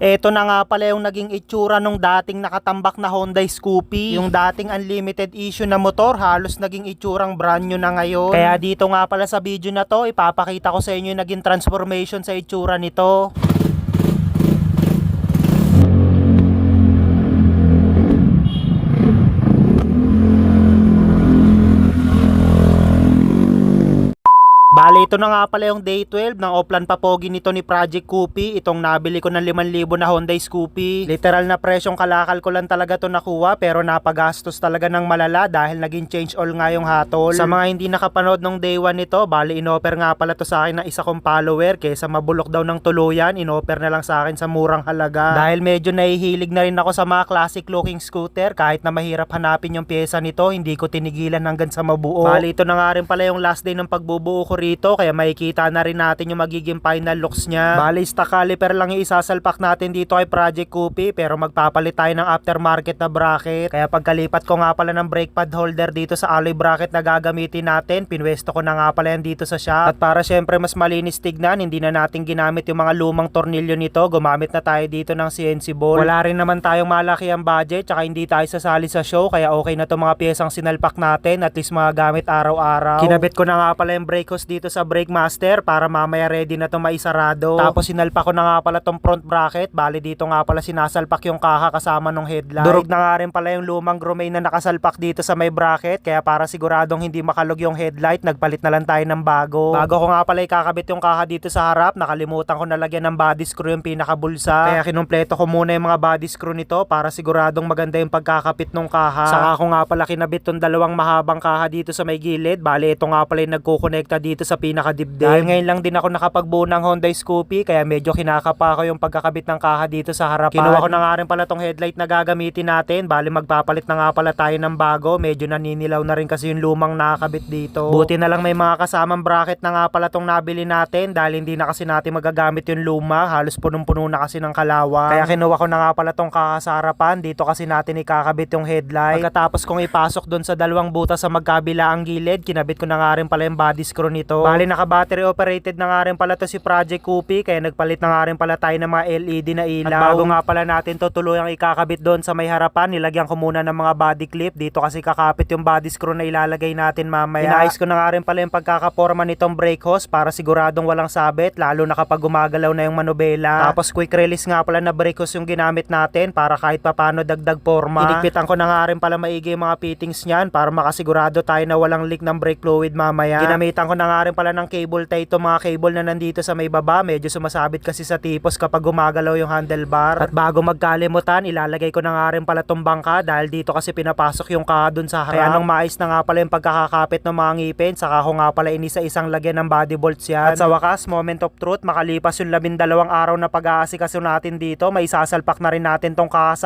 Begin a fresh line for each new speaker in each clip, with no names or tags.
Eto na nga pala yung naging itsura nung dating nakatambak na Honda Scoopy. Yung dating unlimited issue na motor, halos naging itsurang brand new na ngayon. Kaya dito nga pala sa video na to, ipapakita ko sa inyo yung naging transformation sa itsura nito. Bale, ito na nga pala yung day 12 ng Oplan Papogi nito ni Project Coopy. Itong nabili ko ng 5,000 na Honda Scoopy. Literal na presyong kalakal ko lang talaga to nakuha pero napagastos talaga ng malala dahil naging change all nga yung hatol. Sa mga hindi nakapanood ng day 1 nito, bale inoffer nga pala to sa akin ng isa kong follower kesa mabulok daw ng tuluyan, inoffer na lang sa akin sa murang halaga. Dahil medyo nahihilig na rin ako sa mga classic looking scooter kahit na mahirap hanapin yung pyesa nito, hindi ko tinigilan hanggang sa mabuo. Bale, ito na nga rin pala yung last day ng pagbubuo ko rito kaya makikita na rin natin yung magiging final looks niya. Bale, caliper lang yung isasalpak natin dito kay Project Coopy pero magpapalit tayo ng aftermarket na bracket. Kaya pagkalipat ko nga pala ng brake pad holder dito sa alloy bracket na gagamitin natin, pinwesto ko na nga pala yan dito sa shop. At para syempre mas malinis tignan, hindi na natin ginamit yung mga lumang tornilyo nito, gumamit na tayo dito ng CNC ball. Wala rin naman tayong malaki ang budget, tsaka hindi tayo sasali sa show, kaya okay na to mga piyesang sinalpak natin, at least mga gamit araw-araw. Kinabit ko na nga pala yung brake hose dito sa brake master para mamaya ready na to maisarado. Tapos sinalpak ko na nga pala tong front bracket, bali dito nga pala sinasalpak yung kaha kasama nung headlight. Durog na nga rin pala yung lumang Gromay na nakasalpak dito sa may bracket, kaya para siguradong hindi makalog yung headlight, nagpalit na lang tayo ng bago. Bago ko nga pala ikakabit yung kaha dito sa harap, nakalimutan ko nalagyan ng body screw yung pinakabulsa. Kaya kinumpleto ko muna yung mga body screw nito para siguradong maganda yung pagkakapit ng kaha. Saka ko nga pala kinabit tong dalawang mahabang kaha dito sa may gilid. Bali, ito nga pala yung nagkukonekta dito sa pinakadibdib. Dahil ngayon lang din ako nakapagbuo ng Honda Scoopy, kaya medyo kinakapa ko yung pagkakabit ng kaha dito sa harapan. Kinuha ko na nga rin pala tong headlight na gagamitin natin. Bali, magpapalit na nga pala tayo ng bago. Medyo naninilaw na rin kasi yung lumang nakakabit dito. Buti na lang may mga kasamang bracket na nga pala tong nabili natin dahil hindi na kasi natin magagamit yung luma. Halos punong-puno na kasi ng kalawang. Kaya kinuha ko na nga pala tong kaha sa harapan. Dito kasi natin ikakabit yung headlight. Pagkatapos kong ipasok doon sa dalawang butas sa magkabila ang gilid, kinabit ko na nga rin pala yung body screw nito. Bali, naka-battery operated na nga rin pala to si Project Coopy. Kaya nagpalit na nga rin pala tayo ng mga LED na ilaw. At bago nga pala natin to tuluyang ikakabit doon sa may harapan, nilagyan ko muna ng mga body clip. Dito kasi kakapit yung body screw na ilalagay natin mamaya. Inayos ko na nga rin pala yung pagkakaporma nitong brake hose para siguradong walang sabit, lalo na kapag gumagalaw na yung manubela. Tapos quick release nga pala na brake hose yung ginamit natin para kahit papano dagdag forma. Inikpitan ko na nga rin pala maigi yung mga fittings niyan para makasigurado tayo na walang leak ng brake fluid mamaya. Ginamitan ko na nga rin pala ng cable tie ito mga cable na nandito sa may baba. Medyo sumasabit kasi sa tipos kapag gumagalaw yung handlebar. At bago magkalimutan, ilalagay ko na nga rin pala tong bangka dahil dito kasi pinapasok yung kaha dun sa harap. Kaya nung mais na nga pala yung pagkakakapit ng mga ngipin, saka ko nga pala inisa-isang lagyan ng body bolts yan. At sa wakas, moment of truth, makalipas yung labindalawang araw na pag-aasikaso natin dito, may sasalpak na rin natin tong kaha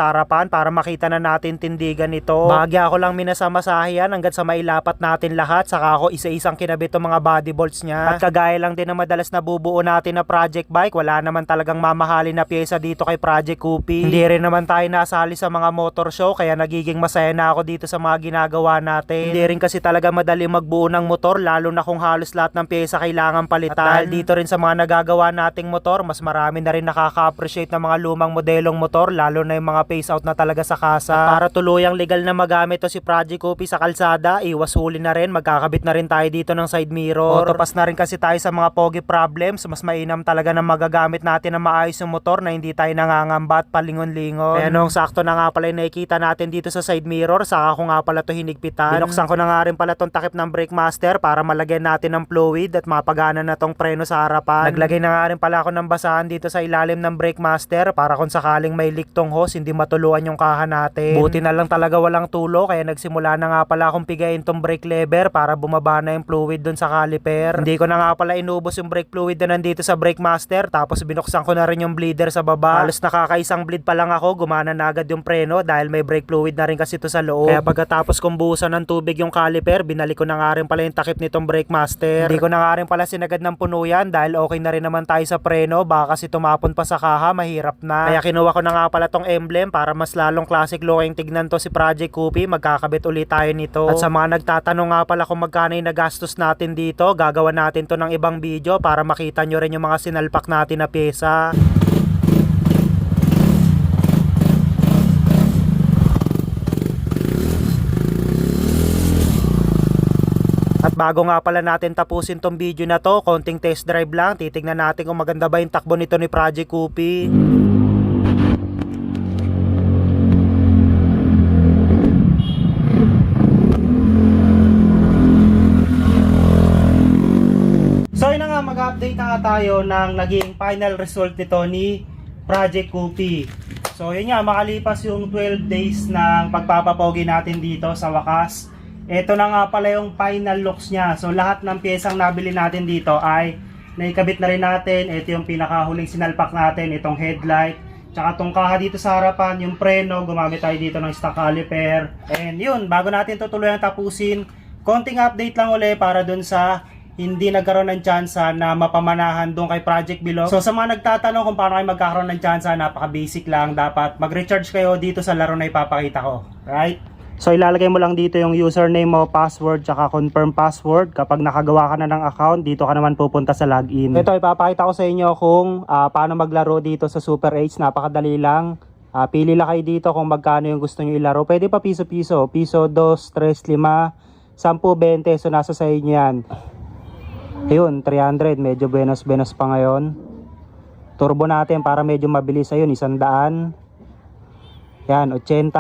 para makita na natin tindigan nito. Bagya ko lang minasamasahe yan hanggat sa mailapat natin lahat, saka ako isa-isang kinabit tong mga body bolts niya. At kagaya lang din na madalas nabubuo natin na project bike, wala naman talagang mamahalin na pyesa dito kay Project Coopy. Hindi rin naman tayo nasali sa mga motor show, kaya nagiging masaya na ako dito sa mga ginagawa natin. Hindi rin kasi talaga madali magbuo ng motor, lalo na kung halos lahat ng pyesa kailangan palitan. At dahil dito rin sa mga nagagawa nating motor, mas marami na rin nakaka-appreciate ng mga lumang modelong motor, lalo na yung mga phase out na talaga sa kasa. At para tuluyang legal na magamit to si Project Coopy sa kalsada, iwas huli na rin, magkakabit na rin tayo dito ng side mirror. Autopass na rin kasi tayo sa mga pogi problems, mas mainam talaga na magagamit natin ng maayos yung motor na hindi tayo nangangamba at palingon-lingon. Kaya nung sakto na nga pala yung nakikita natin dito sa side mirror, saka ko nga pala to hinigpitan. Binuksan ko na nga rin pala tong takip ng brake master para malagyan natin ng fluid at mapagana na tong preno sa harapan. Naglagay na nga rin pala ako ng basahan dito sa ilalim ng brake master para kung sakaling may leak tong hose, hindi matuluan yung kaha natin. Buti na lang talaga walang tulo kaya nagsimula na nga pala akong pigayin tong brake lever para bumaba na yung fluid dun sa caliper. Hindi ko na nga pala inubos yung brake fluid na nandito sa brake master tapos binuksan ko na rin yung bleeder sa baba. Halos nakakaisang bleed pa lang ako, gumana na agad yung preno dahil may brake fluid na rin kasi to sa loob. Kaya pagkatapos kong buhusan ng tubig yung caliper, binalik ko na nga rin pala yung takip nitong brake master. Hindi ko na nga rin pala sinagad ng puno yan dahil okay na rin naman tayo sa preno, baka kasi tumapon pa sa kaha, mahirap na. Kaya kinuha ko na nga pala tong emblem para mas lalong classic looking tignan to si Project Coopy, magkakabit ulit tayo nito. At sa mga nagtatanong nga pala kung magkano yung nagastos natin dito, gagawa gagawa natin to ng ibang video para makita nyo rin yung mga sinalpak natin na pyesa.
At bago nga pala natin tapusin tong video na to, konting test drive lang, titignan natin kung maganda ba yung takbo nito ni Project Kupi. Tayo ng naging final result nito ni Project Coopy. So yun nga, makalipas yung 12 days ng pagpapapogi natin dito sa wakas. Ito na nga pala yung final looks niya. So lahat ng piyesang nabili natin dito ay naikabit na rin natin. Ito yung pinakahuling sinalpak natin, itong headlight. Tsaka itong kaha dito sa harapan, yung preno, gumamit tayo dito ng stock caliper. And yun, bago natin tutuloy ang tapusin, konting update lang uli para dun sa hindi nagkaroon ng tsansa na mapamanahan doon kay Project Below. So sa mga nagtatanong kung paano kayo magkakaroon ng tsansa, napaka-basic lang. Dapat mag-recharge kayo dito sa laro na ipapakita ko. Right? So ilalagay mo lang dito yung username mo, password, tsaka confirm password. Kapag nakagawa ka na ng account, dito ka naman pupunta sa login. Ito, ipapakita ko sa inyo kung ah, paano maglaro dito sa Super 8. Napakadali lang. Ah, pili lang kayo dito kung magkano yung gusto nyo ilaro. Pwede pa piso-piso. Piso, dos, tres, lima, sampu, 20. So nasa sa inyo yan. Ayun, 300. Medyo benos-benos pa ngayon. Turbo natin para medyo mabilis. Ayun, isang daan. Yan, 80.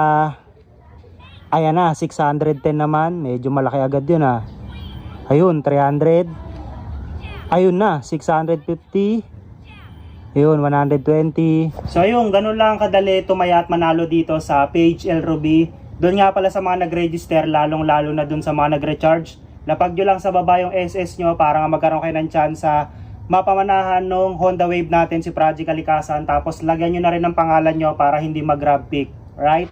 Ayan na, 610 naman. Medyo malaki agad yun ah. Ayun, 300. Ayun na, 650. Ayun, 120. So ayun, ganun lang kadali tumaya at manalo dito sa page El Ruby. Doon nga pala sa mga nag-register, lalong lalo na doon sa mga nag-recharge. Lapag nyo lang sa baba yung SS nyo para nga magkaroon kayo ng chance mapamanahan nung Honda Wave natin si Project Kalikasan. Tapos lagyan nyo na rin ang pangalan nyo para hindi mag-grab pick. Right?